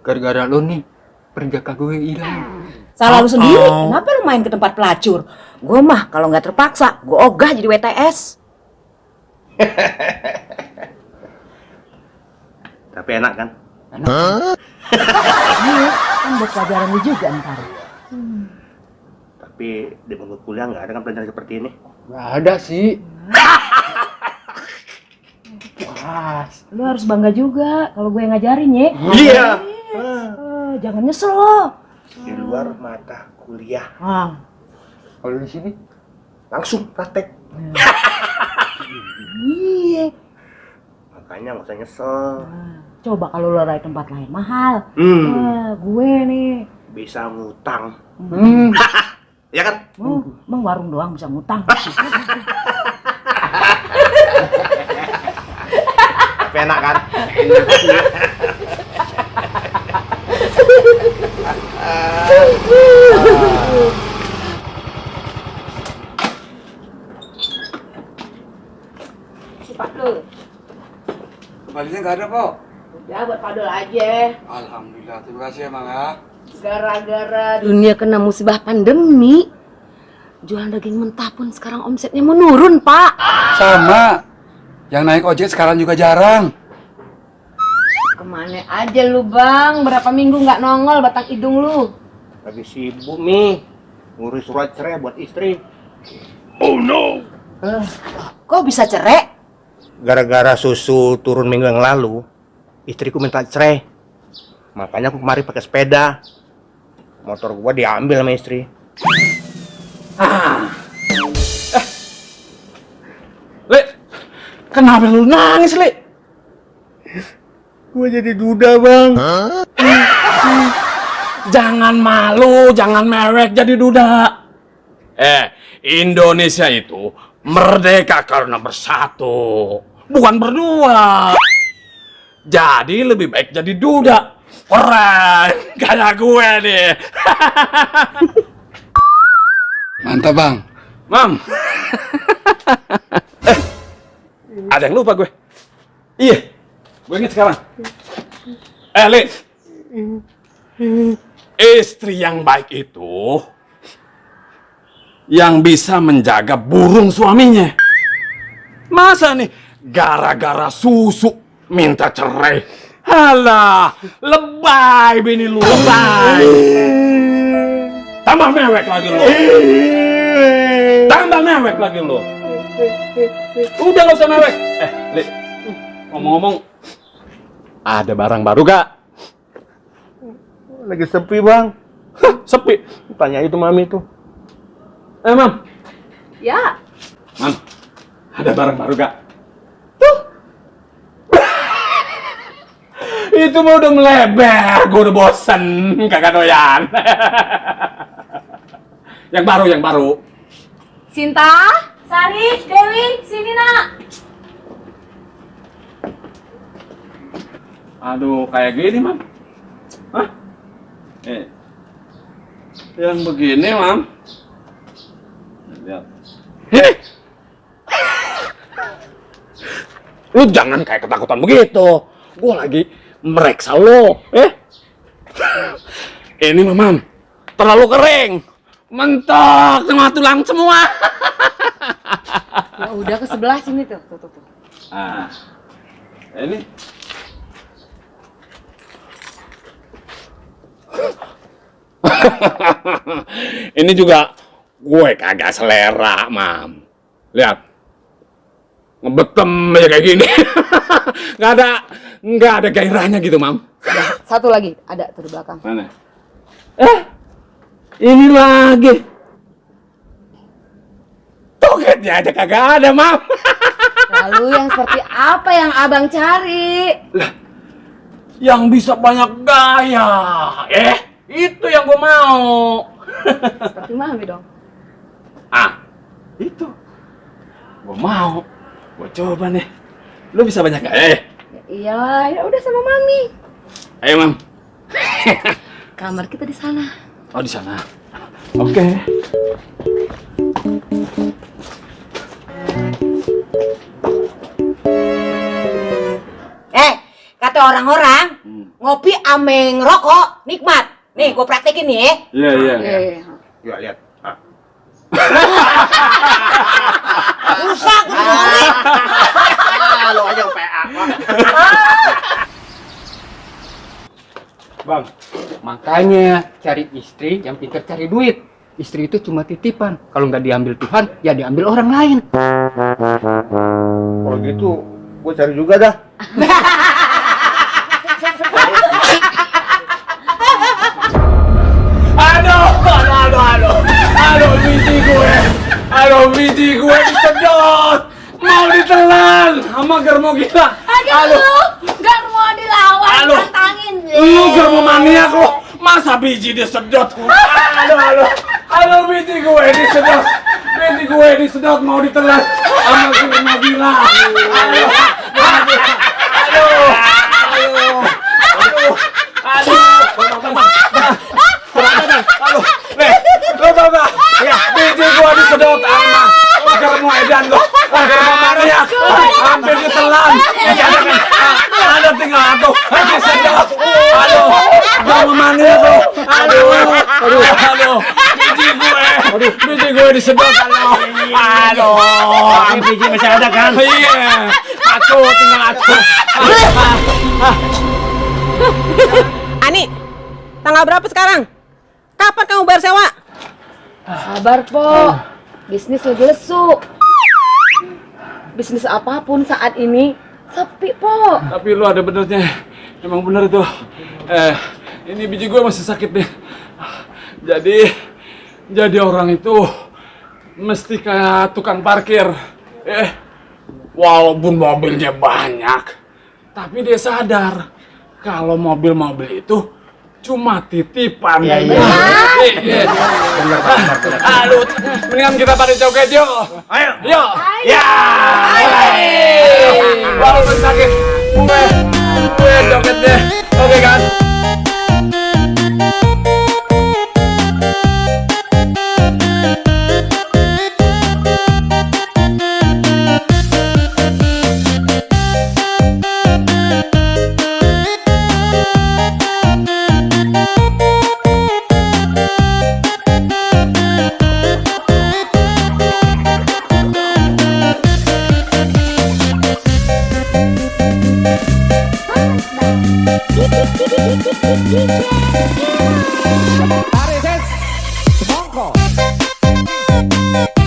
Gara-gara lo nih perjaka gue hilang. Salah lu sendiri. Kenapa lu main ke tempat pelacur? Gue mah kalau nggak terpaksa, gue ogah jadi WTS. Tapi enak kan? Iya, kan buat pelajaran lu juga ntar. Tapi di bangku kuliah nggak ada kan pelajaran seperti ini. Gak ada sih. Pas. Lu harus bangga juga kalau gue yang ngajarin ya. Iya. Eh, jangan nyesel lo. Di luar mata kuliah Ah, Kalau di sini langsung praktek. iya. Makanya nggak usah nyesel. Ah, Coba kalau lu dari tempat lain mahal. Hmm. Ah, gue nih. Bisa ngutang. hmm. Ya kan? Oh, emang warung doang bisa ngutang. Tapi enak kan? Lu. Kembalinya nggak ada, Pok. Udah buat padel aja. Alhamdulillah, terima kasih ya, Mang ya. Gara-gara dunia kena musibah pandemi, jualan daging mentah pun sekarang omsetnya menurun, Pak. Sama. Yang naik ojek sekarang juga jarang. Ke mana aja lu, Bang? Berapa minggu nggak nongol batang hidung lu? Lagi sibuk nih. Ngurus surat cerai buat istri. Kok bisa cerai? Gara-gara susu turun minggu yang lalu, istriku minta cerai. Makanya aku kemari pakai sepeda. Motor gua diambil sama istri. Le, kenapa lu nangis, Le? Gua jadi duda, Bang. Jangan malu, jangan mewek jadi duda. Eh, Indonesia itu merdeka karena bersatu, bukan berdua. Jadi lebih baik jadi duda. Keren, kayak gue nih. Mantap, Bang. Mam. eh, ada yang lupa gue. Iya, gue sekarang. Eh, Li. Istri yang baik itu yang bisa menjaga burung suaminya. Masa nih gara-gara susu minta cerai? Halah, lebay bini lu, lebay. Tambah mewek lagi lu. Tambah mewek lagi lu. Udah gak usah mewek. Eh, Li. Ngomong-ngomong, ada barang baru gak? Lagi sepi, Bang. Sepi. Tanya itu mami tuh. Eh, Mam. Ya. Mam, ada barang baru gak? Itu mah udah melebar, gue udah bosen, kagak doyan. yang baru, yang baru. Sinta, Sari, Dewi, sini nak. Aduh, kayak gini, Mam. Hah? Eh. Yang begini, Mam. Lihat. Hih! Lu jangan kayak ketakutan begitu. Gua lagi mereksa lo, eh? Ini, Mam. Terlalu kering. Mentok semua tulang semua. Ya udah ke sebelah sini tuh, tuh, tuh. tuh. Ah. Ini Ini juga gue kagak selera, Mam. Lihat. Ngebetem aja kayak gini. nggak ada nggak ada gairahnya gitu, Mam. Satu lagi, ada tuh di belakang. Mana? Eh, ini lagi. Toketnya aja kagak ada, Mam. Lalu yang seperti apa yang abang cari? yang bisa banyak gaya. Eh, itu yang gue mau. Seperti mami dong. Ah, Itu. Gua mau. Gua coba nih. Lu bisa banyak gak? Eh, Iyalah, ya udah sama mami. ayo mam. Kamar kita di sana. Oh di sana. Oke. Eh, kata orang-orang, ngopi ame ngerokok nikmat. Nih, gue praktekin nih ya. Iya iya. Yuk lihat. Ah. Rusak dengerin. Lo aja PA. Bang, makanya cari istri yang pintar cari duit. Istri itu cuma titipan. Kalau nggak diambil Tuhan, ya diambil orang lain. Kalau gitu, gue cari juga dah. gue, aduh, biji gue disedot, mau ditelan, sama germo gila. Aduh, Gak mau dilawan, Aduh. tantangin. lu germo maniak lu, masa biji disedot? Aduh, aduh, aduh, biji gue disedot, biji gue disedot mau ditelan, sama germo gila. Aduh, aduh, aduh, aduh, Aduh, nih, lo tau gak? Ya, biji gua disedot sama germo edan lo, germo maniak, hampir ditelan. Ada? Ah, tinggal satu, disedot. Aduh, germo maniak lo. Aduh, aduh, aduh, biji gue, biji gue disedot. Aduh, aduh. Ini biji masih ada kan? Iya, aku tinggal aku. Ani, tanggal berapa sekarang? Kapan kamu bayar sewa? Sabar, Po. Bisnis lagi lesu. Bisnis apa pun saat ini sepi, Po. Tapi lu ada benernya. Emang bener itu. Eh, ini biji gue masih sakit nih. Jadi, jadi orang itu mesti kayak tukang parkir. Eh, walaupun mobilnya banyak, tapi dia sadar kalau mobil-mobil itu cuma titipan. Iya, iya. Aduh, mendingan kita pada joget yuk. Ayo. Yuk. Ya. Walaupun ก่อน